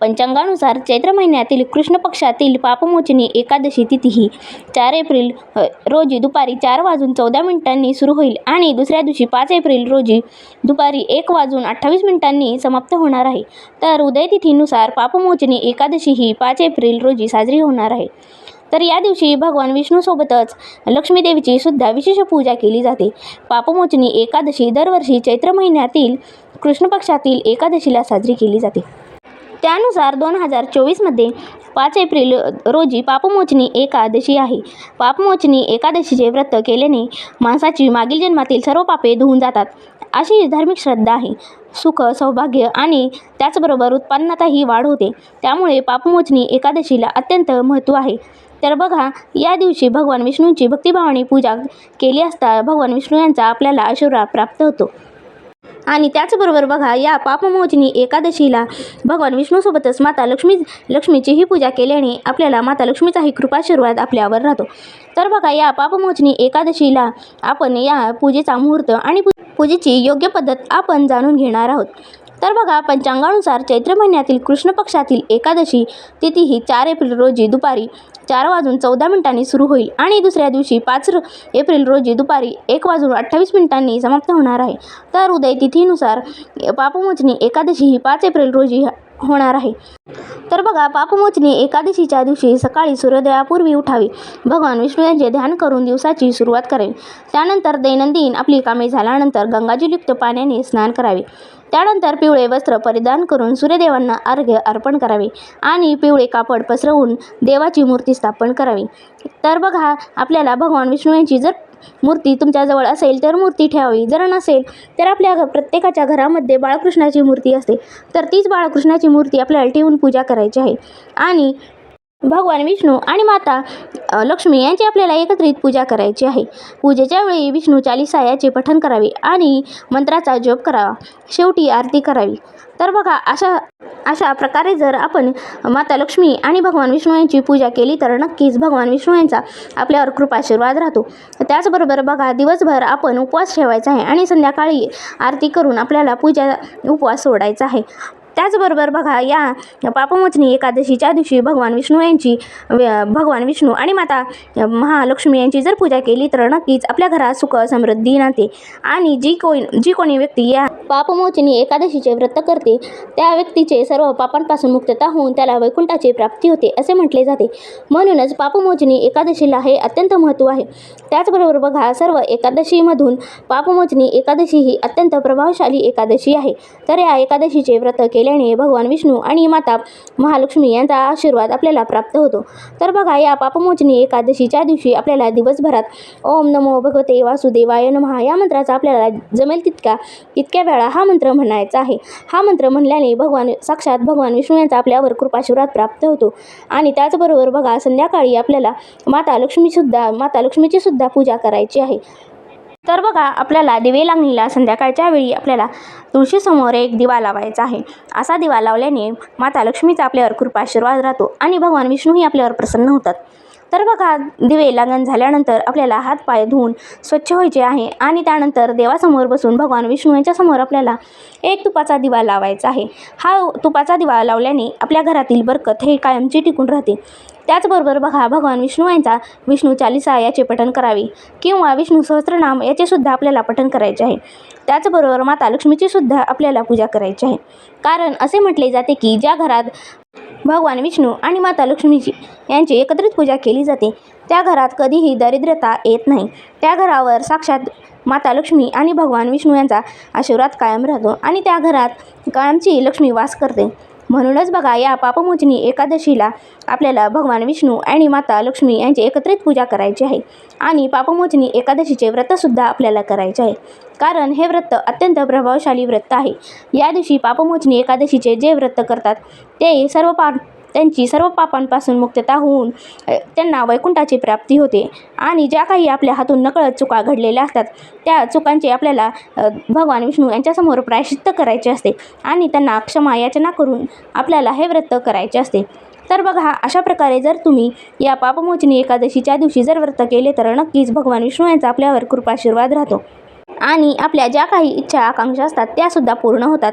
पंचांगानुसार चैत्र महिन्यातील कृष्ण पक्षातील पापमोचनी एकादशी तिथी ही चार एप्रिल रोजी दुपारी चार वाजून चौदा मिनिटांनी सुरू होईल आणि दुसऱ्या दिवशी पाच एप्रिल रोजी दुपारी एक वाजून अठ्ठावीस मिनिटांनी समाप्त होणार आहे. तर उदयतिथीनुसार पापमोचनी एकादशी ही पाच एप्रिल रोजी साजरी होणार आहे. तर या दिवशी भगवान विष्णूसोबतच लक्ष्मीदेवीची सुद्धा विशेष पूजा केली जाते. पापमोचनी एकादशी दरवर्षी चैत्र महिन्यातील कृष्ण पक्षातील एकादशीला साजरी केली जाते. त्यानुसार दोन हजार चोवीसमध्ये पाच एप्रिल रोजी पापमोचनी एकादशी आहे. पापमोचनी एकादशीचे व्रत केल्याने माणसाची मागील जन्मातील सर्व पापे धुवून जातात. अशी धार्मिक श्रद्धा आहे. सुख सौभाग्य आणि त्याचबरोबर उत्पन्नातही वाढ होते. त्यामुळे पापमोचनी एकादशीला अत्यंत महत्त्व आहे. तर बघा या दिवशी भगवान विष्णूंची भक्तिभावाने पूजा केली असता भगवान विष्णू यांचा आपल्याला आशीर्वाद प्राप्त होतो. आणि त्याचबरोबर बघा या पापमोचनी एकादशीला भगवान विष्णूसोबतच माता लक्ष्मी लक्ष्मीचीही पूजा केल्याने आपल्याला माता लक्ष्मीचाही कृपाशीर्वाद आपल्यावर राहतो. तर बघा या पापमोचनी एकादशीला आपण या पूजेचा मुहूर्त आणि पू पूजेची योग्य पद्धत आपण जाणून घेणार आहोत. तर बघा पंचांगानुसार चैत्र महिन्यातील कृष्ण पक्षातील एकादशी तिथी ही चार एप्रिल रोजी दुपारी चार वाजून चौदा मिनिटांनी सुरू होईल आणि दुसऱ्या दिवशी पाच एप्रिल रोजी दुपारी एक वाजून अठ्ठावीस मिनिटांनी समाप्त होणार आहे. तर उदय तिथीनुसार पापमोचनी एकादशी ही पाच एप्रिल रोजी होणार आहे. तर बघा पापमोचनी एकादशीच्या दिवशी सकाळी सूर्योदयापूर्वी उठावे. भगवान विष्णू यांचे ध्यान करून दिवसाची सुरुवात करावी. त्यानंतर दैनंदिन आपली कामे झाल्यानंतर गंगाजलयुक्त पाण्याने स्नान करावे. त्यानंतर पिवळे वस्त्र परिधान करून सूर्यदेवांना अर्घ्य अर्पण करावे आणि पिवळे कापड पसरवून देवाची मूर्ती स्थापन करावी. तर बघा आपल्याला भगवान विष्णू यांची जर मूर्ती तुमच्याजवळ असेल तर मूर्ती ठेवावी. जर नसेल तर आपल्या घ- प्रत्येकाच्या घरामध्ये बाळकृष्णाची मूर्ती असते. तर तीच बाळकृष्णाची मूर्ती आपल्याला ठेवून पूजा करायची आहे. आणि भगवान विष्णू आणि माता लक्ष्मी यांची आपल्याला एकत्रित पूजा करायची आहे. पूजेच्या वेळी विष्णू चालिसा याचे पठण करावे आणि मंत्राचा जप करावा. शेवटी आरती करावी. तर बघा अशा अशा प्रकारे जर आपण माता लक्ष्मी आणि भगवान विष्णू यांची पूजा केली तर नक्कीच भगवान विष्णू यांचा आपल्यावर कृपाशीर्वाद राहतो. त्याचबरोबर बघा दिवसभर आपण उपवास ठेवायचा आहे आणि संध्याकाळी आरती करून आपल्याला पूजा उपवास सोडायचा आहे. त्याचबरोबर बघा या पापमोचनी एकादशीच्या दिवशी भगवान विष्णू यांची व्य- भगवान विष्णू आणि माता महालक्ष्मी यांची जर पूजा केली तर नक्कीच आपल्या घरात सुख समृद्धी नाते आणि जी कोण जी कोणी व्यक्ती या पापमोचनी एकादशीचे व्रत करते त्या व्यक्तीचे सर्व पापांपासून मुक्तता होऊन त्याला वैकुंठाची प्राप्ती होते असे म्हटले जाते. म्हणूनच पापमोचनी एकादशीला हे अत्यंत महत्त्व आहे. त्याचबरोबर बघा सर्व एकादशीमधून पापमोचनी एकादशी ही अत्यंत प्रभावशाली एकादशी आहे. तर या एकादशीचे व्रत केल्याने भगवान विष्णू आणि माता महालक्ष्मी यांचा आशीर्वाद आपल्याला प्राप्त होतो. तर बघा या पापमोचनी एकादशीच्या दिवशी आपल्याला दिवसभरात ओम नमो भगवते वासुदेवाय नमहा या मंत्राचा आपल्याला जमेल तितका तितक्या वेळा हा मंत्र म्हणायचा आहे. हा मंत्र म्हणल्याने भगवान साक्षात भगवान विष्णू यांचा आपल्यावर कृपाशीर्वाद प्राप्त होतो. आणि त्याचबरोबर बघा संध्याकाळी आपल्याला माता लक्ष्मीसुद्धा माता लक्ष्मीची सुद्धा पूजा करायची आहे. तर बघा आपल्याला दिवे लागणीला संध्याकाळच्या वेळी आपल्याला तुळशीसमोर एक दिवा लावायचा आहे. असा दिवा लावल्याने माता लक्ष्मीचा आपल्यावर कृपाशीर्वाद राहतो आणि भगवान विष्णूही आपल्यावर प्रसन्न होतात. तर बघा दिवे लागण झाल्यानंतर आपल्याला हात पाय धुवून स्वच्छ व्हायचे आहे आणि त्यानंतर देवासमोर बसून भगवान विष्णू यांच्यासमोर आपल्याला एक तुपाचा दिवा लावायचा आहे. हा तुपाचा दिवा लावल्याने आपल्या घरातील बरकत हे कायमची टिकून राहते. त्याचबरोबर बघा भगवान विष्णू यांचा विष्णू चालिसा याचे पठण करावे किंवा विष्णू सहस्त्रनाम याचेसुद्धा आपल्याला पठण करायचे आहे. त्याचबरोबर माता लक्ष्मीची सुद्धा आपल्याला पूजा करायची आहे. कारण असे म्हटले जाते की ज्या घरात भगवान विष्णू आणि माता लक्ष्मीची यांची एकत्रित पूजा केली जाते. त्या घरात कधीही दारिद्र्यता येत नाही. त्या घरावर साक्षात माता लक्ष्मी आणि भगवान विष्णू यांचा आशीर्वाद कायम राहतो आणि त्या घरात कायमची लक्ष्मी वास करते. म्हणूनच बघा या पापमोचनी एकादशीला आपल्याला भगवान विष्णू आणि माता लक्ष्मी यांची एकत्रित पूजा करायची आहे. आणि पापमोचनी एकादशीचे व्रतसुद्धा आपल्याला करायचे आहे. कारण हे व्रत अत्यंत प्रभावशाली व्रत आहे. या दिवशी पापमोचनी एकादशीचे जे व्रत करतात ते सर्व पा त्यांची सर्व पापांपासून मुक्तता होऊन त्यांना वैकुंठाची प्राप्ती होते. आणि ज्या काही आपल्या हातून नकळत चुका घडलेल्या असतात त्या चुकांचे आपल्याला भगवान विष्णू यांच्यासमोर प्रायश्चित्त करायचे असते आणि त्यांना क्षमा याचना करून आपल्याला हे व्रत करायचे असते. तर बघा अशा प्रकारे जर तुम्ही या पापमोचनी एकादशीच्या दिवशी जर व्रत केले तर नक्कीच भगवान विष्णू यांचा आपल्यावर कृपाशीर्वाद राहतो. आणि आपल्या ज्या काही इच्छा आकांक्षा असतात त्यासुद्धा पूर्ण होतात.